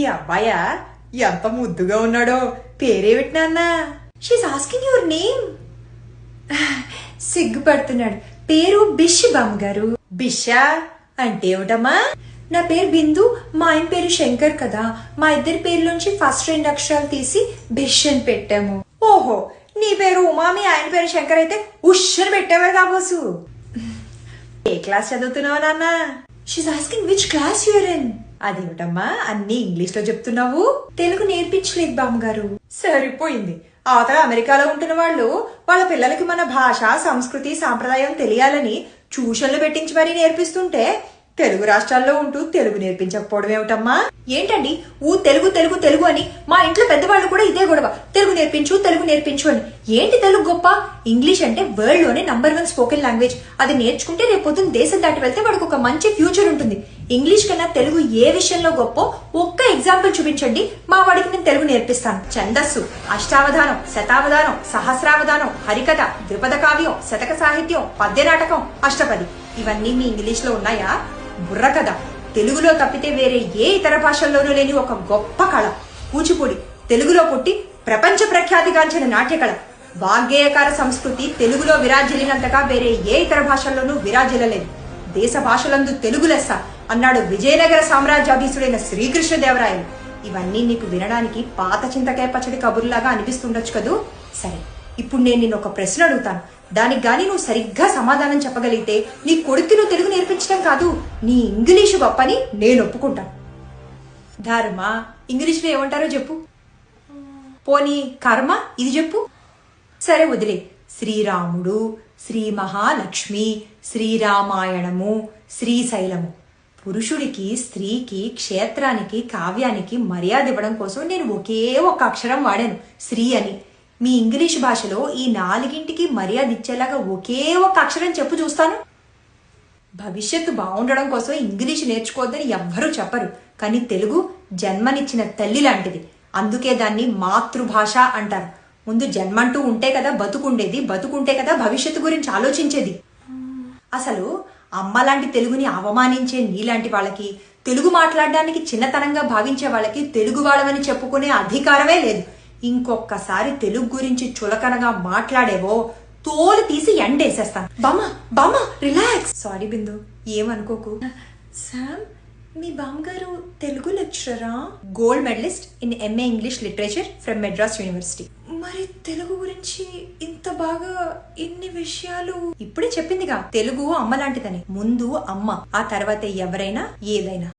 ఈ అబ్బాయా? ఎంత ముద్దుగా ఉన్నాడో పేరేమిటి నాన్న షీస్ ఆస్కింగ్ యువర్ నేమ్ సిగ్గుపడుతున్నాడు. పేరు బిష్ బామ్మగారు. బిషా? అంటే ఏమిటమ్మా? నా పేరు బిందు మా ఆయన పేరు శంకర్ కదా. మా ఇద్దరి పేర్లోంచి ఫస్ట్ రెండు అక్షరాలు తీసి బిష్ అని పెట్టాము. ఓహో నీ పేరు ఉమామి ఆయన పేరు శంకర్ అయితే ఉష్షని పెట్టేవారు కాబోసు. ఏ క్లాస్ చదువుతున్నావు నాన్న? She's asking which class you're in అదేమిటమ్మా? అన్ని ఇంగ్లీష్లో చెప్తున్నావు? తెలుగు నేర్పించలేదు బామ్మగారు. సరిపోయింది. అవతల అమెరికాలో ఉంటున్న వాళ్ళు వాళ్ళ పిల్లలకి మన భాష సంస్కృతి సాంప్రదాయం తెలియాలని ట్యూషన్లు పెట్టించి మరీ నేర్పిస్తుంటే తెలుగు రాష్ట్రాల్లో ఉంటూ తెలుగు నేర్పించకపోవడం ఏమిటమ్మా? ఏంటండి? ఊ తెలుగు తెలుగు తెలుగు అని మా ఇంట్లో పెద్దవాళ్ళు కూడా ఇదే గొడవ. తెలుగు నేర్పించు తెలుగు నేర్పించు అని. ఏంటి తెలుగు గొప్ప? ఇంగ్లీష్ అంటే వరల్డ్లోనే నంబర్ వన్ స్పోకెన్ లాంగ్వేజ్. అది నేర్చుకుంటే రేపు పొద్దున్న దేశం దాటి వెళ్తే వాడికి ఒక మంచి ఫ్యూచర్ ఉంటుంది. ఇంగ్లీష్ కన్నా తెలుగు ఏ విషయంలో గొప్ప ఒక్క ఎగ్జాంపుల్ చూపించండి. మా వాడికి నేను తెలుగు నేర్పిస్తాను. ఛందస్సు అష్టావధానం శతావధానం సహస్రావధానం హరికథ ద్విపద కావ్యం శతక సాహిత్యం పద్య నాటకం అష్టపది. ఇవన్నీ మీ ఇంగ్లీష్లో ఉన్నాయా బుర్రకథ తెలుగులో తప్పితే వేరే ఏ ఇతర భాషల్లోనూ లేని ఒక గొప్ప కళ. కూచిపూడి. తెలుగులో పుట్టి ప్రపంచ ప్రఖ్యాతిగాంచిన నాట్యకళ. వాగ్గేయకార సంస్కృతి తెలుగులో విరాజిల్లినంతగా వేరే ఏ ఇతర భాషల్లోనూ విరాజిల్లలేదు. దేశ భాషలందు తెలుగు లెస్స అన్నాడు విజయనగర సామ్రాజ్యాధీశుడైన శ్రీకృష్ణదేవరాయలు. ఇవన్నీ నీకు వినడానికి పాత చింతకాయ పచ్చడి కబుర్లాగా అనిపిస్తుండొచ్చు కదూ? సరే ఇప్పుడు నేను నిన్ను ఒక ప్రశ్న అడుగుతాను. దానికి గాని నువ్వు సరిగ్గా సమాధానం చెప్పగలిగితే నీ కొడుక్కి నువ్వు తెలుగు నేర్పించడం కాదు నీ ఇంగ్లీషు గొప్పని నేను ఒప్పుకుంటాను. ధర్మ ఇంగ్లీష్లో ఏమంటారో చెప్పు. పోనీ కర్మ ఇది చెప్పు. సరే వదిలే. శ్రీరాముడు శ్రీ మహాలక్ష్మి శ్రీరామాయణము శ్రీశైలము పురుషుడికి స్త్రీకి క్షేత్రానికి కావ్యానికి మర్యాద ఇవ్వడం కోసం నేను ఒకే ఒక అక్షరం వాడాను శ్రీ అని. మీ ఇంగ్లీష్ భాషలో ఈ నాలుగింటికి మర్యాద ఇచ్చేలాగా ఒకే ఒక అక్షరం చెప్పు చూస్తాను. భవిష్యత్తు బాగుండడం కోసం ఇంగ్లీష్ నేర్చుకోవద్దని ఎవ్వరూ చెప్పరు కానీ తెలుగు జన్మనిచ్చిన తల్లి లాంటిది. అందుకే దాన్ని మాతృభాష అంటారు. ముందు జన్మంటూ ఉంటే కదా బతుకుండేది బతుకుంటే కదా భవిష్యత్తు గురించి ఆలోచించేది. అసలు అమ్మ లాంటి తెలుగుని అవమానించే నీలాంటి వాళ్ళకి తెలుగు మాట్లాడడానికి చిన్నతనంగా భావించే వాళ్ళకి తెలుగు వాళ్ళమని చెప్పుకునే అధికారమే లేదు. ఇంకొక్కసారి తెలుగు గురించి చులకనగా మాట్లాడేవో తోలు తీసి ఎండేసేస్తాను. బామ్మ బామ్మ రిలాక్స్. సారీ బిందు. ఏమనుకోకు? శామ్ మీ బామ్గారు Telugu లెక్చరరా? Gold medalist in MA English literature from Madras university మరి తెలుగు గురించి ఇంత బాగా ఇన్ని విషయాలు ఇప్పుడే చెప్పిందిగా. తెలుగు అమ్మ లాంటిదని. ముందు అమ్మ ఆ తర్వాత ఎవరైనా ఏదైనా.